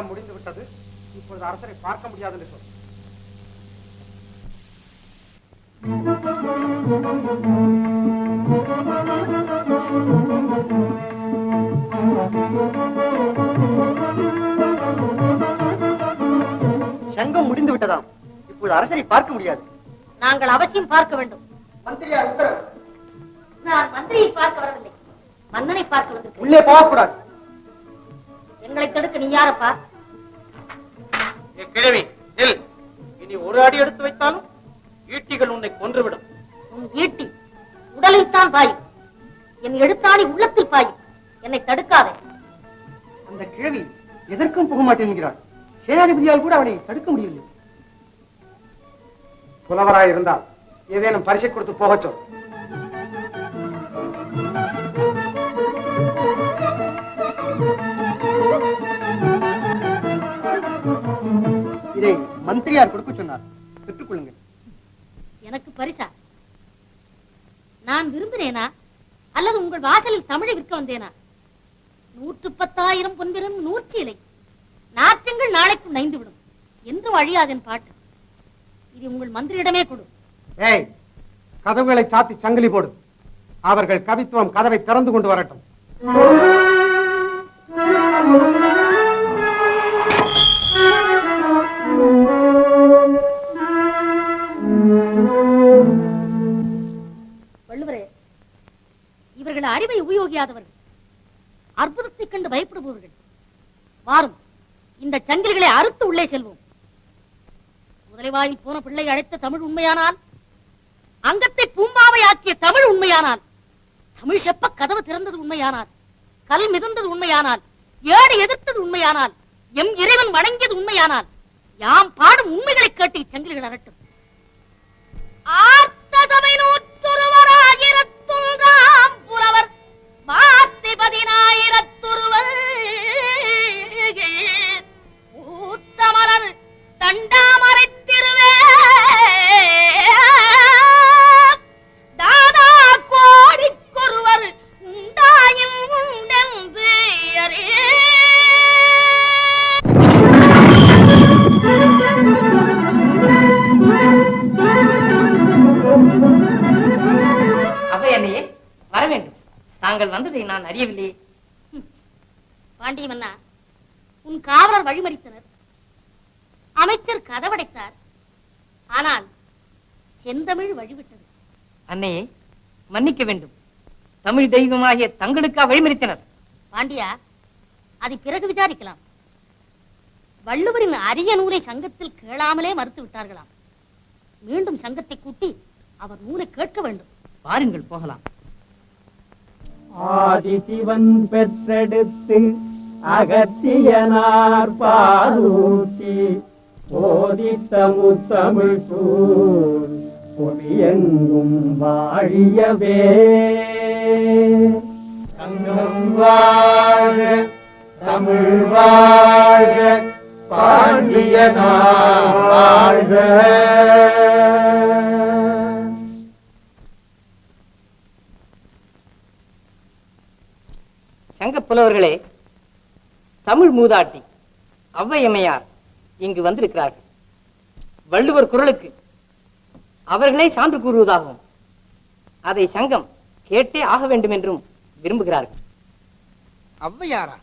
சங்கம் முடிந்து விட்டது. இப்பொழுது அரசரை பார்க்க முடியாது என்று சொல். சங்கம் முடிந்து விட்டதாம். இப்போது அரசரை பார்க்க முடியாது. நாங்கள் அவசியம் பார்க்க வேண்டும். மந்திரியார் உத்தரவு. நான் மந்திரியை பார்க்க வரவில்லை. மன்னனை பார்க்க வந்திருக்கிறேன். உள்ளே போகக்கூடாது. எங்களை தடுக்க நீ யாரப்பா? கிழவி நெல். இனி ஒரு அடி எடுத்து வைத்தாலும் ஈட்டிகள் உன்னை கொன்றுவிடும். உன் ஈட்டி உடலில் தான் பாயும். என் எழுத்தாணி உள்ளத்தில் பாயும். என்னை தடுக்காதே. அந்த கிழவி எதற்கும் போக மாட்டேன் என்கிறாள். சேனாதிபதியால் கூட அவளை தடுக்க முடியவில்லை. புலவராய் இருந்தால் ஏதேனும் பரிசை கொடுத்து போகச் இதை மந்திரியார் கொடுக்க சொன்னார். பெற்றுக்கொள்ளுங்கள். எனக்கு பரிசா? நான் விரும்பினேனா அல்லது உங்கள் வாசலில் தமிழை விற்க வந்தேனா? நூற்று பத்தாயிரம் பொன்பிரும் நூற்றி இலை. நாற்றங்கள் நாளைக்கும் நைந்துவிடும். என்று அழியாதென் பாட்டு? இது உங்கள் மந்திரியிடமே கொடு. ஏய் கதவுகளை சாத்தி சங்கிலி போடு. அவர்கள் கவித்துவம் கதவை திறந்து கொண்டு வரட்டும். அறிவை உபயோகியாதவர்கள். அற்புதத்தைக் கண்டு பயப்படுபவர்கள். வாரும். இந்த சங்கில்களை அறுத்து உள்ளே செல்வோம். முதலைவாயில் போன பிள்ளை அழைத்த தமிழ் உண்மையானால் அங்கத்தை பூம்பாவை ஆக்கிய தமிழ் உண்மையானால் தமிழ் செப்ப கதவு திறந்தது உண்மையானால் கல் மிதந்தது உண்மையானால் ஏடு எதிர்த்தது உண்மையானால் எம் இறைவன் வணங்கியது உண்மையானால் யாம் பாடும் உண்மைகளை கேட்டு இச்சங்கில்கள் அரட்டும் வந்ததை நான் அறியவில்லையே பாண்டிய மன்னா உன் காவலர் வழிமறித்தனர். அமைச்சர் கதவடைத்தார். ஆனால் செந்தமிழ் வழிவிட்டது. அன்னையே மன்னிக்க வேண்டும். தமிழ் தெய்வமாகிய தங்களுக்கா வழிமறித்தனர். பாண்டியா அதை பிறகு விசாரிக்கலாம். வள்ளுவரின் அரிய நூலை சங்கத்தில் கேளாமலே மறுத்து விட்டார்களாம். மீண்டும் சங்கத்தை கூட்டி அவர் நூலை கேட்க வேண்டும். வாருங்கள் போகலாம். ஆதிசிவன் பெற்றெடுத்து அகத்தியனார் பாலூட்டி போதித்த முத்தமிழ் சூழ் பொறியெங்கும் வாழியவே. தங்கம் வாழ தமிழ் வாழ பாண்டியனார் வாழ்க. புலவர்களே தமிழ் மூதாட்டி ஔவையம்மையார் இங்கு வந்திருக்கிறார்கள். வள்ளுவர் குரலுக்கு அவர்களே சான்று கூறுவதாகவும் அதை சங்கம் கேட்டே ஆக வேண்டும் என்றும் விரும்புகிறார்கள். ஔவையாரா?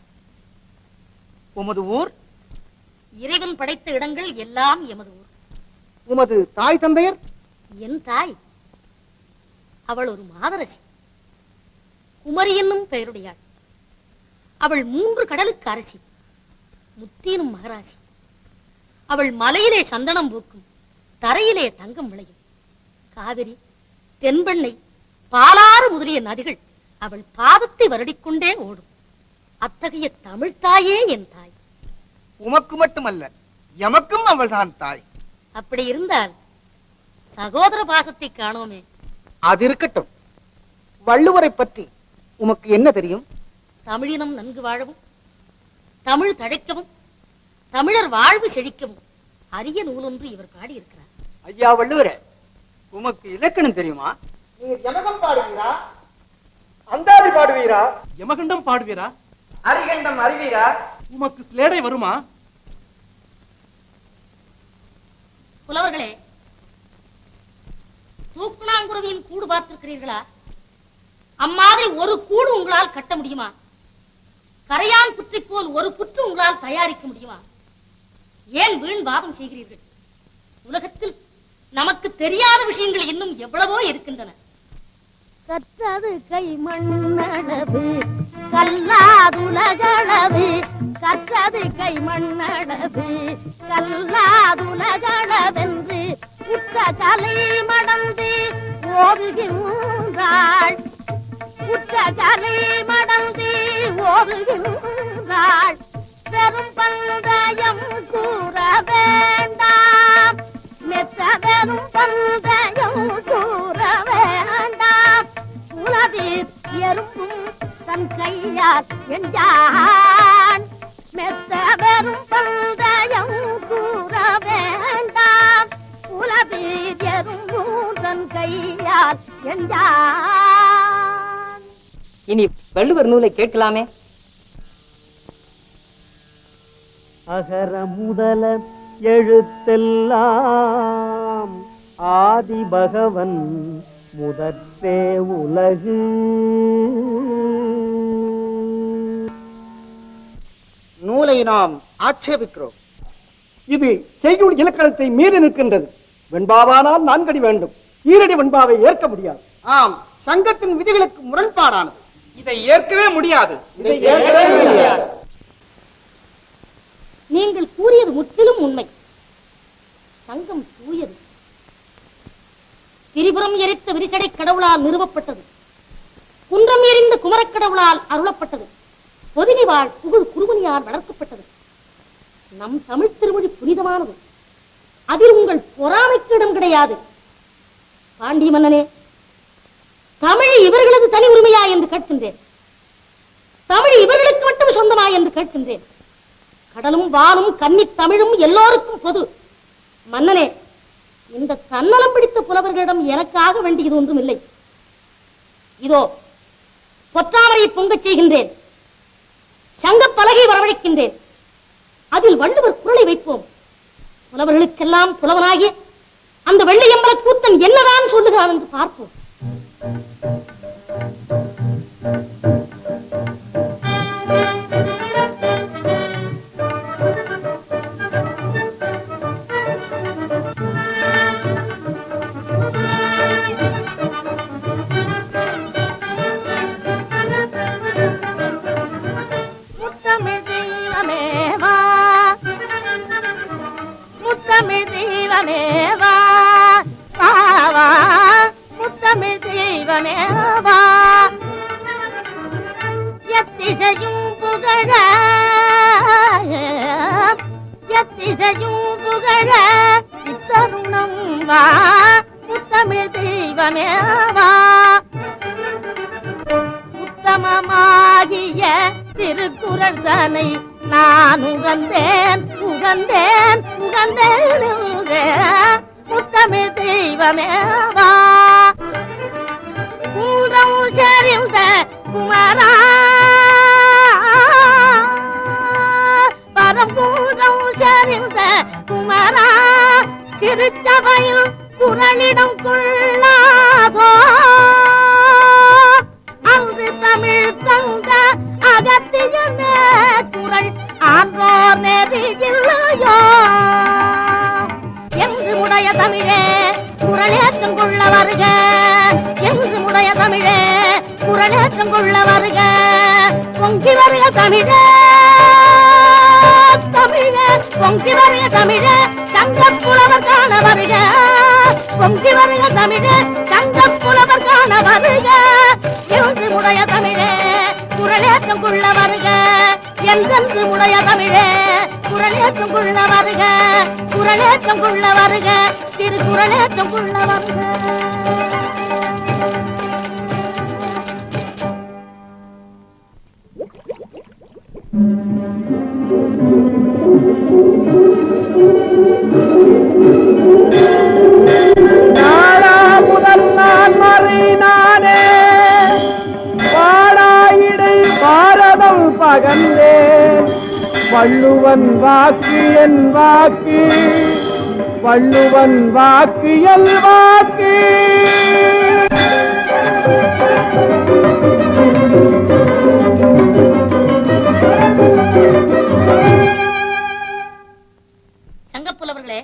உமது ஊர்? இறைவன் படைத்த இடங்கள் எல்லாம் எமது ஊர். உமது தாய் தந்தையர்? என் தாய். அவள் ஒரு மாதரசி. குமரி என்னும் பெயருடையாள். அவள் மூன்று கடலுக்கு அரசி. முத்தீனும் மகராசி. அவள் மலையிலே சந்தனம் பூக்கும் தரையிலே தங்கம் விளையும். காவிரி தென்பெண்ணை பாலாறு முதலிய நதிகள் அவள் பாதத்தை வருடிக்கொண்டே ஓடும். அத்தகைய தமிழ்த்தாயே என் தாய். உமக்கு மட்டுமல்ல எமக்கும் அவள்தான் தாய். அப்படி இருந்தால் சகோதர பாசத்தை காணோமே. அது இருக்கட்டும். வள்ளுவரை பற்றி உமக்கு என்ன தெரியும்? தமிழினம் நன்கு வாழவும் தமிழ் தழைக்கவும் தமிழர் வாழ்வு செழிக்கவும் அரிய நூலொன்று இவர் பாடியிருக்கிறார். ஐயா வள்ளுவரே உமக்கு இலக்கணம் தெரியுமா? நீர் ஜனகம் பாடுவீரா? அந்தாதி பாடுவீரா? யமகண்டம் பாடுவீரா? அரிகண்டம் அறிவீரா? உமக்கு ஸ்லேடை வருமா? புலவர்களே தூக்குனாங்குருவியின் கூடு பார்த்திருக்கிறீர்களா? அம்மாதிரி ஒரு கூடு உங்களால் கட்ட முடியுமா? கரையான் புற்றை போல் ஒரு புற்று உங்களால் தயாரிக்க முடியுமா? ஏன் வீண் வாதம் செய்கிறீர்கள்? உலகத்தில் நமக்கு தெரியாத விஷயங்கள் இன்னும் எவ்வளவோ இருக்கின்றன. கற்றது கை மண்ணளவு கல்லாதுலகளவு கற்றது கை மண்ணளவு கல்லாதுலகளவென்று உற்ற கலை மடந்து ஓடுகின்றாள் உற்ற கலை மடந்து ஓடுகின்றாள் பெரும் பந்தயம் கூற வேண்டாம். மெத்த பெரும் பந்தயம் கூற வேண்டாம். உலவீர் எறும்பும் தன் கையால் என்றான் மெத்த பெரும் பந்தயம் கூற வேண்டாம். உலவீர் எறும்பும் தன் கையால் என்றான் இனி வள்ளுவர் நூலை கேட்கலாமே. அகர முதல எழுத்தெல்லாம் ஆதி பகவன் முதற்றே உலகு. நூலை நாம் ஆட்சேபிக்கிறோம். இது செய்யுள் இலக்கணத்தை மீறி நிற்கின்றது. வெண்பாவானால் நான்கடி வேண்டும். ஈரடி வெண்பாவை ஏற்க முடியாது. ஆம் சங்கத்தின் விதிகளுக்கு முரண்பாடானது. இதை ஏற்கவே முடியாது. இதை ஏற்கவே முடியாது. நீங்கள் கூறியது முற்றிலும் உண்மை. சங்கம் தூயது. திரிபுரம் எரித்த விரிசடை கடவுளால் நிறுவப்பட்டது. குன்றம் எறிந்த குமரக் கடவுளால் அருளப்பட்டது. பொதினி வாழ் புகழ் குருவனியால் வளர்க்கப்பட்டது. நம் தமிழ் திருமொழி புனிதமானது. அதில் உங்கள் பொறாமைக்கு இடம் கிடையாது. பாண்டிய மன்னனே தமிழ் இவர்களது தனி உரிமையா என்று கேட்கின்றேன். தமிழ் இவர்களுக்கு மட்டும் சொந்தமா என்று கேட்கின்றேன். கடலும் வானும் கன்னித் தமிழும் எல்லோருக்கும் பொது. மன்னனே இந்த தன்னலம் பிடித்த புலவர்களிடம் எனக்காக வேண்டியது ஒன்றும் இல்லை. இதோ பொற்றாமரையை பொங்கச் செய்கின்றேன். சங்கப் பலகை வரவழைக்கின்றேன். அதில் வள்ளுவர் குரலை வைப்போம். புலவர்களுக்கெல்லாம் புலவனாகி அந்த வெள்ளையம்பல கூத்தன் என்னதான் சொல்லுகிறான் என்று பார்ப்போம். முத்தமிழ் தேவா. எத்திசையும் புகழ. எத்திசையும் புகழ. இத்தருணம் வா முத்தமிழ் தெய்வமேவா. உத்தமமாகிய திருக்குறள் தனை நான் உகந்தேன் உகந்தேன் உகந்தேன் முத்தமிழ் தெய்வமேவா. கூதம் சரிந்த குமரா. பரம்பூதம் சரிந்த குமரா. திருச்சபையில் குரலிடம் கொள்ளாதோ. அங்கு தமிழ் தங்க அகத்தியன குரல் ஆன்றோர் நெறியில்லையோ என்று உடைய தமிழே குரலேற்றம் கொள்ள வருக. என்று உடைய தமிழே குரலேற்றம் கொள்ள வருக. பொங்கி வருக தமிழ. தமிழ பொங்கி வருக தமிழ. சங்க புலவர் காண வருக. பொங்கி வருக தமிழ. சங்க புலவர் காண வருக. இருந்து உடைய தமிழே. குரலேற்றம் கொள்ள வருக. என்றென்று உடைய தமிழே. குரலேற்றம் கொள்ள வருக. குரலேற்றம் கொள்ள வருக. திருக்குறளேற்றம் கொள்ள வருக. வள்ளுவன் வாக்கு என் வாக்கு. வள்ளுவன் வாக்கு என் வாக்கு. சங்கப்புலவர்களே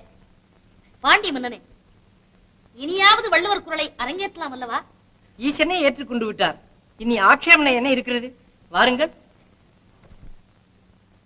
பாண்டி மன்னனே இனியாவது வள்ளுவர் குரலை அரங்கேற்றலாம் அல்லவா? ஈசனே ஏற்றுக்கொண்டு விட்டார். இனி ஆட்சேபனை என்ன இருக்கிறது? வாருங்கள்.